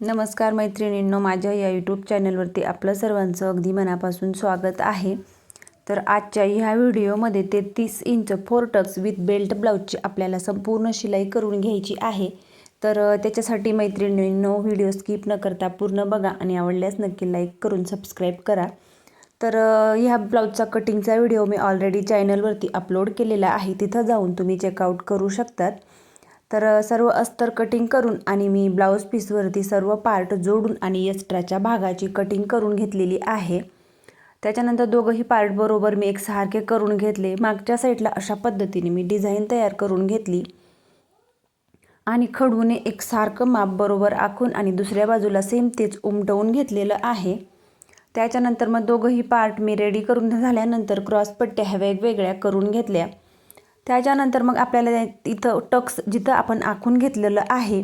नमस्कार मैत्रिणींनो माझ्या या यूट्यूब चॅनलवरती आपलं सर्वांचं अगदी मनापासून स्वागत आहे. तर आजच्या ह्या व्हिडिओमध्ये तेहतीस inch four tucks with belt ब्लाऊजची आपल्याला संपूर्ण शिलाई करून घ्यायची आहे. तर त्याच्यासाठी मैत्रिणींनो व्हिडिओ स्किप न करता पूर्ण बघा आणि आवडल्यास नक्की लाईक करून सबस्क्राईब करा. तर ह्या ब्लाऊजचा कटिंगचा व्हिडिओ मी ऑलरेडी चॅनलवरती अपलोड केलेला आहे. तिथं जाऊन तुम्ही चेकआउट करू शकतात. तर सर्व अस्तर कटिंग करून आणि मी ब्लाऊज पीसवरती सर्व पार्ट जोडून आणि एक्स्ट्राच्या भागाची कटिंग करून घेतलेली आहे. त्याच्यानंतर दोघंही पार्ट बरोबर मी एकसारखे करून घेतले. मागच्या साईडला अशा पद्धतीने मी डिझाईन तयार करून घेतली. आणि खडूने एकसारखं माप बरोबर आखून आणि दुसऱ्या बाजूला सेम तेच उमटवून घेतलेलं आहे. त्याच्यानंतर मग दोघंही पार्ट मी रेडी करून झाल्यानंतर क्रॉसपट्ट्या ह्या वेगवेगळ्या करून घेतल्या. त्याच्यानंतर मग आपल्याला इथं टक्स जिथं आपण आखून घेतलेलं आहे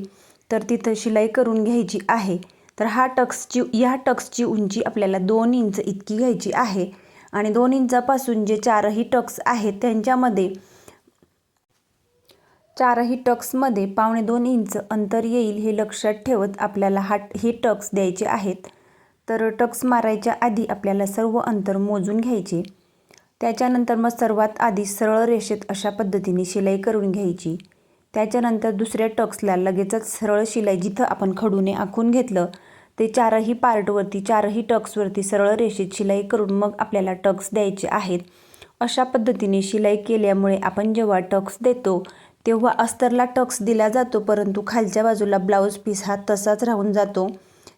तर तिथं शिलाई करून घ्यायची आहे. तर हा टक्सची ह्या टक्सची उंची आपल्याला दोन इंच इतकी घ्यायची आहे. आणि दोन इंचापासून जे चारही टक्स आहेत त्यांच्यामध्ये चारही टक्समध्ये पावणे दोन इंच अंतर येईल हे लक्षात ठेवत आपल्याला हा हे टक्स द्यायचे आहेत. तर टक्स मारायच्या आधी आपल्याला सर्व अंतर मोजून घ्यायचे. त्याच्यानंतर मग सर्वात आधी सरळ रेषेत अशा पद्धतीने शिलाई करून घ्यायची. त्याच्यानंतर दुसऱ्या टक्सला लगेचच सरळ शिलाई जिथं आपण खडूने आखून घेतलं ते चारही पार्टवरती चारही टक्सवरती सरळ रेषेत शिलाई करून मग आपल्याला टक्स द्यायचे आहेत. अशा पद्धतीने शिलाई केल्यामुळे आपण जेव्हा टक्स देतो तेव्हा अस्तरला टक्स दिला जातो परंतु खालच्या बाजूला ब्लाऊज पीस हा तसाच राहून जातो.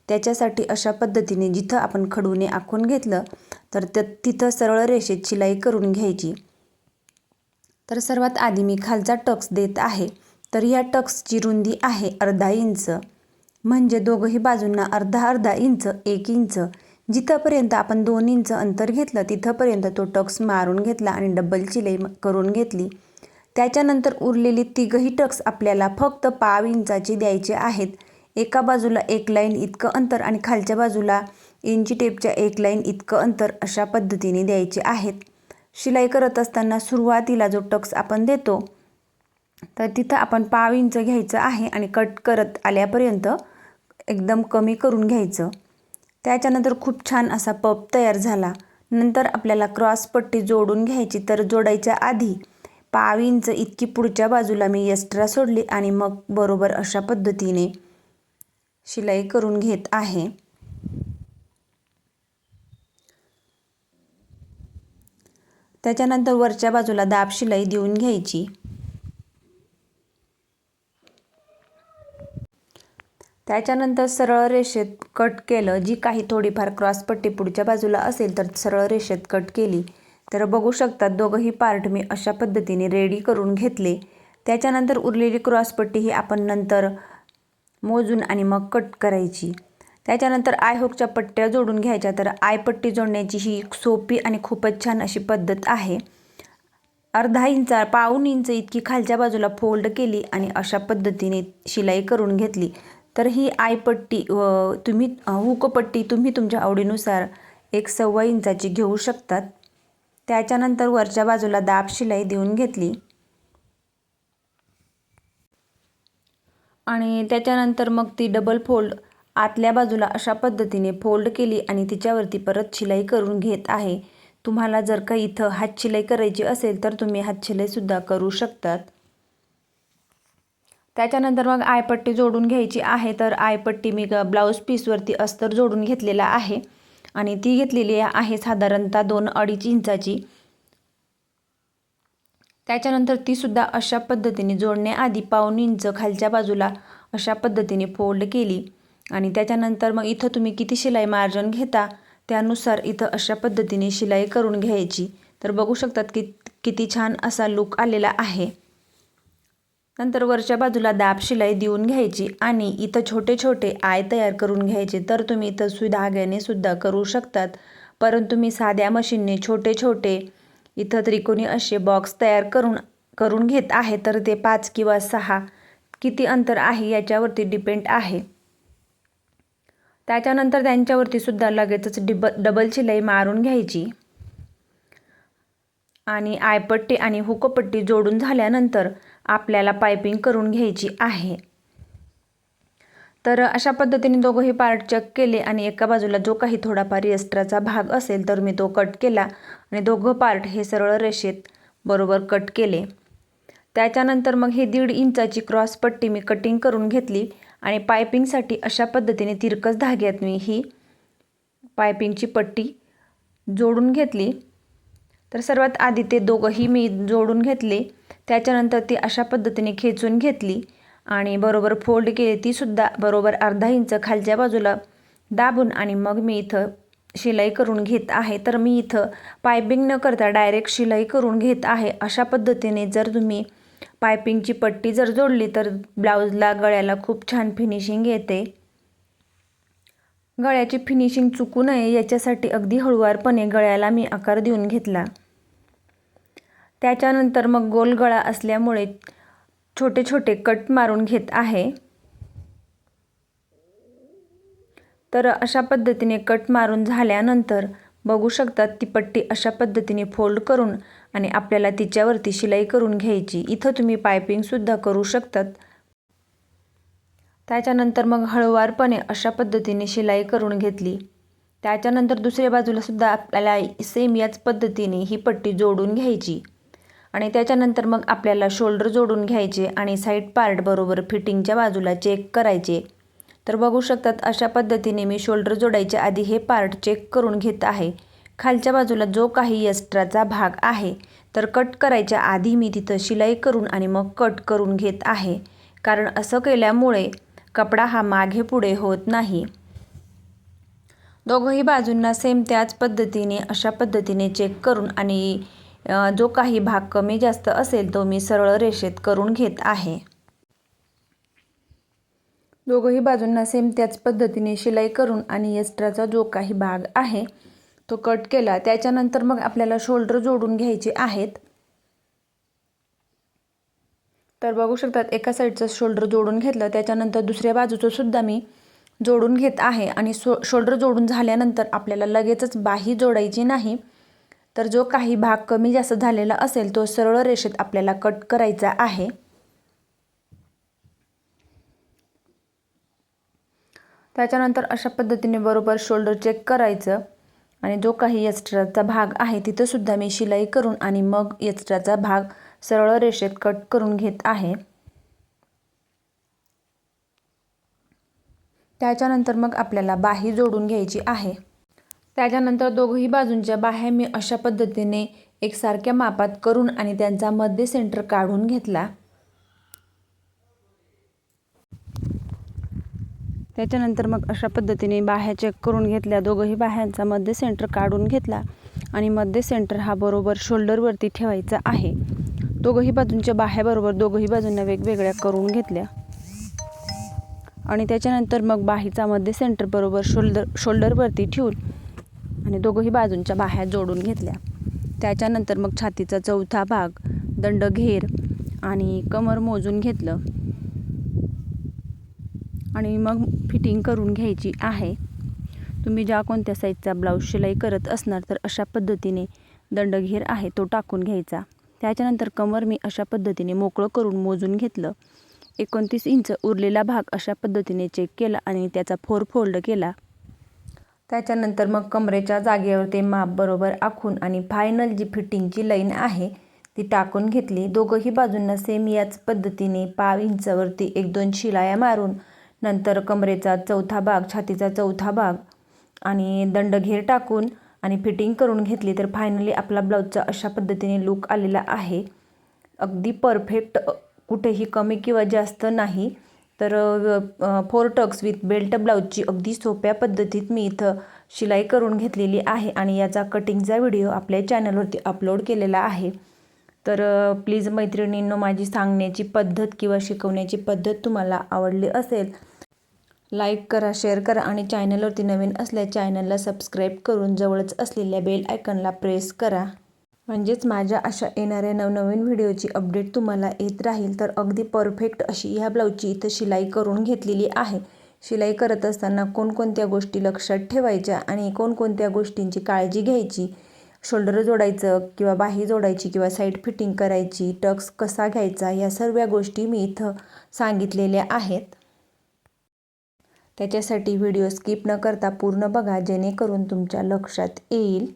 त्याच्यासाठी अशा पद्धतीने जिथं आपण खडूने आखून घेतलं तर त्या तिथं सरळ रेषेत शिलाई करून घ्यायची. तर सर्वात आधी मी खालचा टक्स देत आहे तर या टक्सची रुंदी आहे अर्धा इंच. म्हणजे दोघंही बाजूंना अर्धा अर्धा इंच एक इंच. जिथंपर्यंत आपण दोन इंच अंतर घेतलं तिथंपर्यंत तो टक्स मारून घेतला आणि डबल शिलाई करून घेतली. त्याच्यानंतर उरलेली तिघही टक्स आपल्याला फक्त पाव इंचाची द्यायचे आहेत. एका बाजूला एक लाईन इतकं अंतर आणि खालच्या बाजूला इंची टेपच्या एक लाईन इतकं अंतर अशा पद्धतीने द्यायचे आहेत. शिलाई करत असताना सुरुवातीला जो टक्स आपण देतो तर तिथं आपण पाव इंच घ्यायचं आहे आणि कट करत आल्यापर्यंत एकदम कमी करून घ्यायचं. त्याच्यानंतर खूप छान असा पप तयार झाला. नंतर आपल्याला क्रॉस पट्टी जोडून घ्यायची तर जोडायच्या आधी पाव इंच इतकी पुढच्या बाजूला मी एक्स्ट्रा सोडली आणि मग बरोबर अशा पद्धतीने शिलाई करून घेत आहे. त्याच्यानंतर वरच्या बाजूला दाब शिलाई देऊन घ्यायची. त्याच्यानंतर सरळ रेषेत कट केलं. जी काही थोडीफार क्रॉसपट्टी पुढच्या बाजूला असेल तर सरळ रेषेत कट केली. तर बघू शकतात दोघंही पार्ट मी अशा पद्धतीने रेडी करून घेतले. त्याच्यानंतर उरलेली क्रॉसपट्टी ही आपण नंतर मोजून आणि मग कट करायची. त्याच्यानंतर आय हुकच्या पट्ट्या जोडून घ्यायच्या. तर आय पट्टी जोडण्याची ही एक सोपी आणि खूपच छान अशी पद्धत आहे. अर्धा इंच पाऊन इंच इतकी खालच्या बाजूला फोल्ड केली आणि अशा पद्धतीने शिलाई करून घेतली. तर ही आयपट्टी व तुम्ही हुकपट्टी तुम्ही तुमच्या आवडीनुसार एक सव्वा इंचाची घेऊ शकतात. त्याच्यानंतर वरच्या बाजूला दाब शिलाई देऊन घेतली. आणि त्याच्यानंतर मग ती डबल फोल्ड आतल्या बाजूला अशा पद्धतीने फोल्ड केली आणि तिच्यावरती परत शिलाई करून घेत आहे. तुम्हाला जर का इथं हात शिलाई करायची असेल तर तुम्ही हात शिलाईसुद्धा करू शकतात. त्याच्यानंतर मग आयपट्टी जोडून घ्यायची आहे तर आयपट्टी मी ब्लाऊज पीसवरती अस्तर जोडून घेतलेला आहे. आणि ती घेतलेली आहे साधारणतः दोन अडीच इंचाची. त्याच्यानंतर तीसुद्धा अशा पद्धतीने जोडण्याआधी पाऊन इंच खालच्या बाजूला अशा पद्धतीने फोल्ड केली. आणि त्याच्यानंतर मग इथं तुम्ही किती शिलाई मार्जन घेता त्यानुसार इथं अशा पद्धतीने शिलाई करून घ्यायची. तर बघू शकतात की किती छान असा लुक आलेला आहे. नंतर वरच्या बाजूला दाब शिलाई देऊन घ्यायची आणि इथं छोटे छोटे आय तयार करून घ्यायचे. तर तुम्ही इथं सुई धाग्याने सुद्धा करू शकतात. परंतु मी साध्या मशीनने छोटे छोटे इथं त्रिकोणी असे बॉक्स तयार करून करून घेत आहे तर ते पाच किंवा सहा किती अंतर आहे याच्यावरती डिपेंड आहे. त्याच्यानंतर त्यांच्यावरती सुद्धा लगेचच डिब डबल शिलाई मारून घ्यायची. आणि आयपट्टी आणि हुकपट्टी जोडून झाल्यानंतर आपल्याला पायपिंग करून घ्यायची आहे. तर अशा पद्धतीने दोघंही पार्ट चेक केले आणि एका बाजूला जो काही थोडाफार एक्स्ट्राचा भाग असेल तर मी तो कट केला आणि दोघं पार्ट हे सरळ रेषेत बरोबर कट केले. त्याच्यानंतर मग ही दीड इंचाची क्रॉस पट्टी मी कटिंग करून घेतली आणि पायपिंगसाठी अशा पद्धतीने तिरकस धाग्यात मी ही पायपिंगची पट्टी जोडून घेतली. तर सर्वात आधी ते दोघंही मी जोडून घेतले. त्याच्यानंतर ती अशा पद्धतीने खेचून घेतली. आणि बरोबर फोल्ड केली तीसुद्धा बरोबर अर्धा इंच खालच्या बाजूला दाबून आणि मग मी इथं शिलाई करून घेत आहे. तर मी इथं पायपिंग न करता डायरेक्ट शिलाई करून घेत आहे. अशा पद्धतीने जर तुम्ही पायपिंगची पट्टी जर जोडली तर ब्लाऊजला गळ्याला खूप छान फिनिशिंग येते. गळ्याची फिनिशिंग चुकू नये याच्यासाठी अगदी हळुवारपणे गळ्याला मी आकार देऊन घेतला. त्याच्यानंतर मग गोल गळा असल्यामुळे छोटे छोटे कट मारून घेत आहे. तर अशा पद्धतीने कट मारून झाल्यानंतर बघू शकतात ती पट्टी अशा पद्धतीने फोल्ड करून आणि आपल्याला तिच्यावरती शिलाई करून घ्यायची. इथं तुम्ही पायपिंगसुद्धा करू शकतात. त्याच्यानंतर मग हळुवारपणे अशा पद्धतीने शिलाई करून घेतली. त्याच्यानंतर दुसऱ्या बाजूलासुद्धा आपल्याला सेम याच पद्धतीने ही पट्टी जोडून घ्यायची. आणि त्याच्यानंतर मग आपल्याला शोल्डर जोडून घ्यायचे आणि साईड पार्ट बरोबर फिटिंगच्या बाजूला चेक करायचे. तर बघू शकतात अशा पद्धतीने मी शोल्डर जोडायच्या आधी हे पार्ट चेक करून घेत आहे. खालच्या बाजूला जो काही एक्स्ट्राचा भाग आहे तर कट करायच्या आधी मी तिथं शिलाई करून आणि मग कट करून घेत आहे. कारण असं केल्यामुळे कपडा हा मागे पुढे होत नाही. दोघंही बाजूंना सेम त्याच पद्धतीने अशा पद्धतीने चेक करून आणि जो काही भाग कमी जास्त असेल तो मी सरळ रेषेत करून घेत आहे. दोघंही बाजूंना सेम त्याच पद्धतीने शिलाई करून आणि एक्स्ट्राचा जो काही भाग आहे तो कट केला. त्याच्यानंतर मग आपल्याला शोल्डर जोडून घ्यायचे आहेत. तर बघू शकतात एका साईडचं शोल्डर जोडून घेतलं. त्याच्यानंतर दुसऱ्या बाजूचं सुद्धा मी जोडून घेत आहे. आणि सो शोल्डर जोडून झाल्यानंतर आपल्याला लगेचच बाही जोडायची नाही. तर जो काही भाग कमी जास्त झालेला असेल तो सरळ रेषेत आपल्याला कट करायचा आहे. त्याच्यानंतर अशा पद्धतीने बरोबर शोल्डर चेक करायचं. आणि जो काही एक्स्ट्राचा भाग आहे तिथंसुद्धा मी शिलाई करून आणि मग एक्स्ट्राचा भाग सरळ रेषेत कट करून घेत आहे. त्याच्यानंतर मग आपल्याला बाही जोडून घ्यायची आहे. त्याच्यानंतर दोघंही बाजूंच्या बाह्या मी अशा पद्धतीने एकसारख्या मापात करून आणि त्यांचा मध्य सेंटर काढून घेतला. त्याच्यानंतर मग अशा पद्धतीने बाह्या चेक करून घेतल्या. दोघंही बाह्यांचा मध्य सेंटर काढून घेतला आणि मध्य सेंटर हा बरोबर शोल्डरवरती ठेवायचा आहे. दोघंही बाजूंच्या बाह्याबरोबर दोघंही बाजूंना वेगवेगळ्या करून घेतल्या. आणि त्याच्यानंतर मग बाहीचा मध्य सेंटर बरोबर शोल्डर शोल्डरवरती ठेवून आणि दोघंही बाजूंच्या बाह्या जोडून घेतल्या. त्याच्यानंतर मग छातीचा चौथा भाग दंड घेर आणि कमर मोजून घेतलं. आणि मग फिटिंग करून घ्यायची आहे. तुम्ही ज्या कोणत्या साईजचा ब्लाऊज शिलाई करत असणार तर अशा पद्धतीने दंडघेर आहे तो टाकून घ्यायचा. त्याच्यानंतर कमर मी अशा पद्धतीने मोकळं करून मोजून घेतलं. एकोणतीस इंच उरलेला भाग अशा पद्धतीने चेक केला आणि त्याचा फोर फोल्ड केला. त्याच्यानंतर मग कमरेच्या जागेवर ते माप बरोबर आखून आणि फायनल जी फिटिंगची लाईन आहे ती टाकून घेतली. दोघंही बाजूंना सेम याच पद्धतीने पाव इंचावरती एक दोन शिलाया मारून नंतर कमरेचा चौथा भाग छातीचा चौथा भाग आणि दंडघेर टाकून आणि फिटिंग करून घेतली तर फायनली आपला ब्लाऊजचा अशा पद्धतीने लूक आलेला आहे. अगदी परफेक्ट कुठेही कमी किंवा जास्त नाही. तर फोर टक्स विथ बेल्ट ब्लाऊजची अगदी सोप्या पद्धतीत मी इथं शिलाई करून घेतलेली आहे आणि याचा कटिंगचा व्हिडिओ आपल्या चॅनलवरती अपलोड केलेला आहे. तर प्लीज मैत्रिणींनो माझी सांगण्याची पद्धत किंवा शिकवण्याची पद्धत तुम्हाला आवडली असेल लाईक करा शेअर करा आणि चॅनलवरती नवीन असल्या चॅनलला सबस्क्राईब करून जवळच असलेल्या बेल आयकनला प्रेस करा. म्हणजेच माझ्या अशा येणाऱ्या नवनवीन व्हिडिओची अपडेट तुम्हाला येत राहील तर अगदी परफेक्ट अशी ह्या ब्लाऊजची इथं शिलाई करून घेतलेली आहे. शिलाई करत असताना कोणकोणत्या गोष्टी लक्षात ठेवायच्या आणि कोणकोणत्या गोष्टींची काळजी घ्यायची? शोल्डर जोडायचं किंवा बाही जोडायची किंवा साईड फिटिंग करायची टक्स कसा घ्यायचा या सर्व गोष्टी मी इथं सांगितलेल्या आहेत. त्याच्यासाठी व्हिडिओ स्किप न करता पूर्ण बघा जेणेकरून तुमच्या लक्षात येईल.